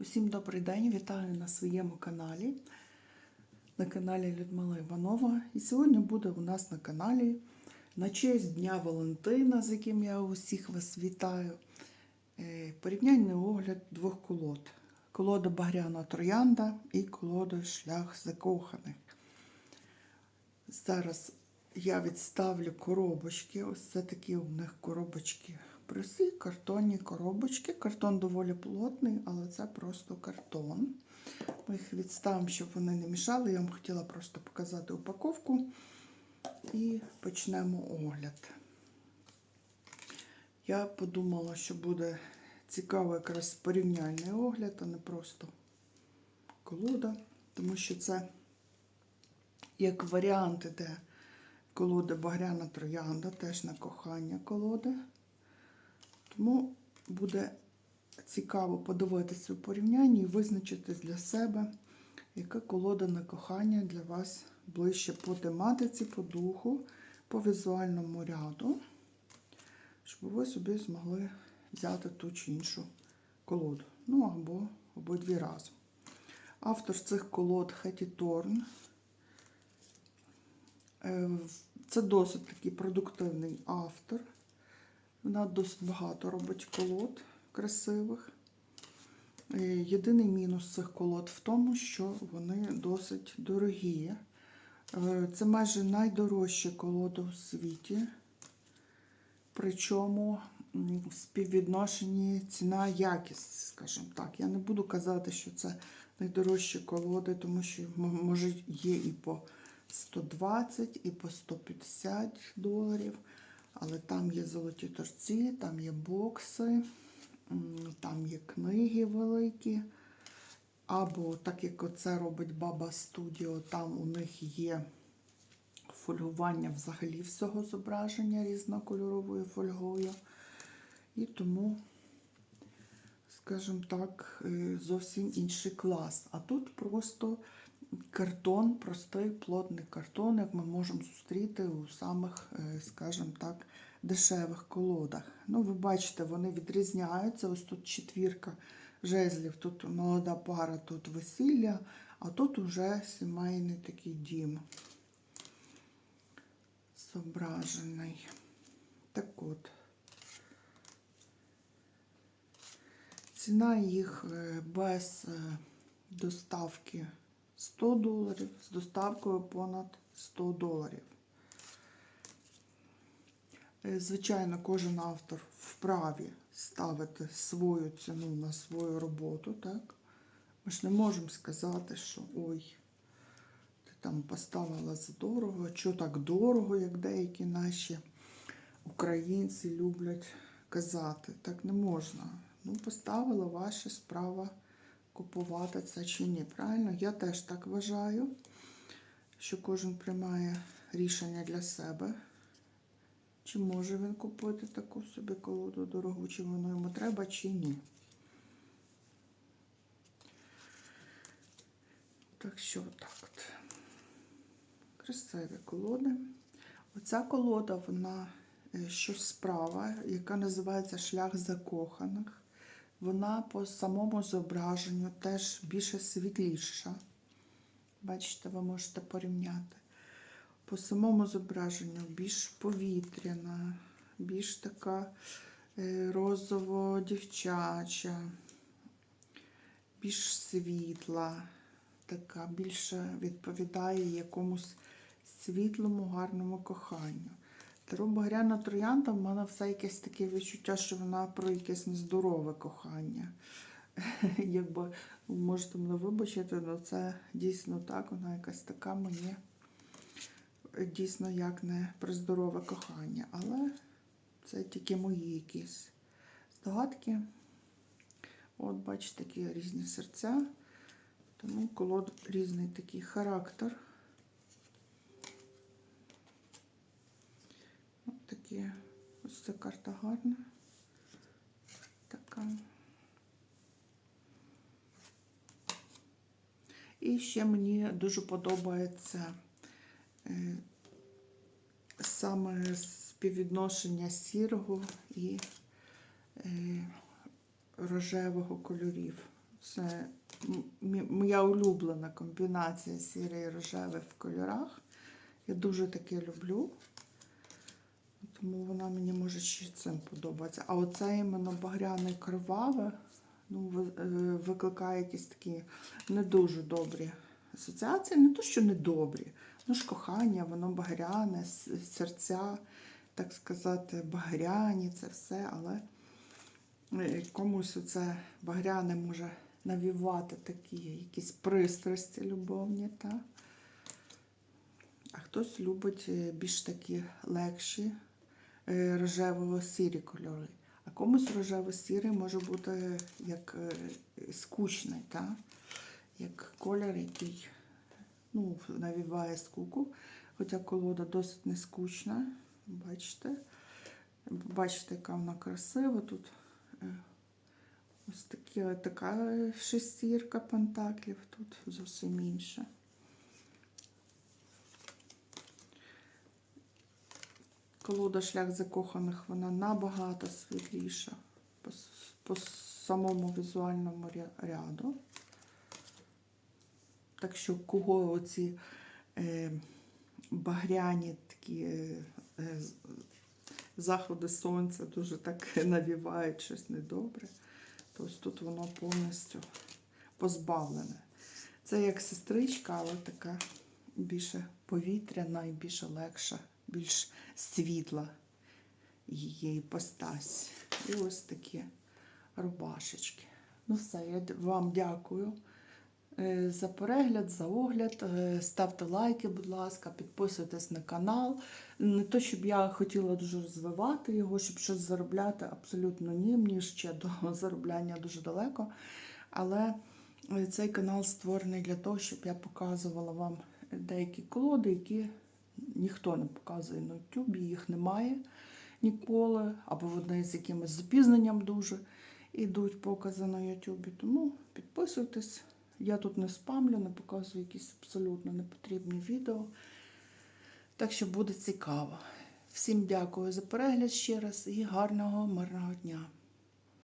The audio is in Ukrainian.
Усім добрий день, вітаю на своєму каналі, на каналі Людмила Іванова. І сьогодні буде у нас на каналі на честь Дня Валентина, з яким я усіх вас вітаю. е, Порівняльний огляд двох колод: колода Багряна Троянда і колода Шлях Закоханих. Зараз я відставлю коробочки. Ось це такі у них коробочки. Прості картонні коробочки. Картон доволі плотний, але це просто картон. Ми їх відставимо, щоб вони не мішали. Я вам хотіла просто показати упаковку і почнемо огляд. Я подумала, що буде цікавий якраз порівняльний огляд, а не просто колода, тому що це як варіант іде колода Багряна Троянда, теж на кохання колоди. Тому буде цікаво подивитися у порівнянні і визначити для себе, яка колода на кохання для вас ближче по тематиці, по духу, по візуальному ряду, щоб ви собі змогли взяти ту чи іншу колоду. Ну або обидві разом. Автор цих колод Хеті Торн. Е, Це досить такий продуктивний автор. Вона досить багато робить колод красивих. Е, Єдиний мінус цих колод в тому, що вони досить дорогі. Е, Це майже найдорожча колода у світі. Причому в співвідношенні ціна-якість, скажімо так. Я не буду казати, що це найдорожчі колоди, тому що може є і по 120, і по 150 доларів. Але там є золоті торці, там є бокси, там є книги великі. Або так як оце робить Баба Студіо, там у них є фольгування взагалі всього зображення різнокольоровою фольгою. І тому, скажімо так, е, зовсім інший клас. А тут просто картон, простий плотний картон, як ми можемо зустріти у самих, е, скажімо так, дешевих колодах. Ну, ви бачите, вони відрізняються. Ось тут четвірка жезлів, тут молода пара, тут весілля, а тут уже сімейний такий дім зображений. Так от. Ціна їх е, без е, доставки 100 доларів, з доставкою понад 100 доларів. Е, Звичайно, кожен автор вправі ставити свою ціну на свою роботу, так? Ми ж не можемо сказати, що ой, ти там поставила за дорого, що так дорого, як деякі наші українці люблять казати. Так не можна. Ну, поставила ваша справа купувати це чи ні. Правильно? Я теж так вважаю, що кожен приймає рішення для себе. Чи може він купити таку собі колоду дорогу, чи воно йому треба, чи ні. Так що так. Красиві колоди. Оця колода, вона е, щось справа, яка називається Шлях закоханих. Вона по самому зображенню теж більше світліша. Бачите, ви можете порівняти. По самому зображенню більш повітряна, більш така е, розово-дівчача, більш світла, така більше відповідає якомусь світлому, гарному коханню. Багряна троянда в мене все якесь таке відчуття, що вона про якесь нездорове кохання. Якби можете мене вибачити, але це дійсно так, вона якась така мені дійсно як не про здорове кохання. Але це тільки мої якісь здогадки. От, бачите, такі різні серця. Тому колод різний такий характер. Такі, ось ця карта гарна. Така. І ще мені дуже подобається е, саме співвідношення сірого і е, рожевого кольорів. Це моя улюблена комбінація сірий і рожевий в кольорах. Я дуже таке люблю. Тому вона мені може ще цим подобається. А оце іменно багряне криваве ну, е, викликає якісь такі не дуже добрі асоціації. Не то, що не добрі. Ну ж кохання, воно багряне, серця, так сказати, багряні, це все, але е, комусь це багряне може навівати такі якісь пристрасті любовні. Та? А хтось любить е, більш такі легші рожево-сірі кольори. А комусь рожево-сірий може бути як е, скучний, та? як колір, який ну, навіває скуку. Хоча колода досить не скучна. Бачите? Бачите, яка вона красива. Тут е, ось такі, така шестірка пентаклів, тут зовсім інша. Колода шлях закоханих, вона набагато світліша по, по самому візуальному ряду. Так що кого оці е, багряні такі е, е, заходи сонця дуже так навівають щось недобре, то ось тут воно повністю позбавлене. Це як сестричка, але така більше повітряна і більше легша, більш світла її іпостась. І ось такі рубашечки. Ну все, я вам дякую е, за перегляд, за огляд. Е, Ставте лайки, будь ласка, підписуйтесь на канал. Не то, щоб я хотіла дуже розвивати його, щоб щось заробляти, абсолютно ні. Мені ще до заробляння дуже далеко. Але е, цей канал створений для того, щоб я показувала вам деякі колоди, які ніхто не показує на YouTube, їх немає ніколи, або вони з якимось запізненням дуже йдуть покази на YouTube. Тому підписуйтесь. Я тут не спамлю, не показую якісь абсолютно непотрібні відео. Так що буде цікаво. Всім дякую за перегляд ще раз і гарного мирного дня.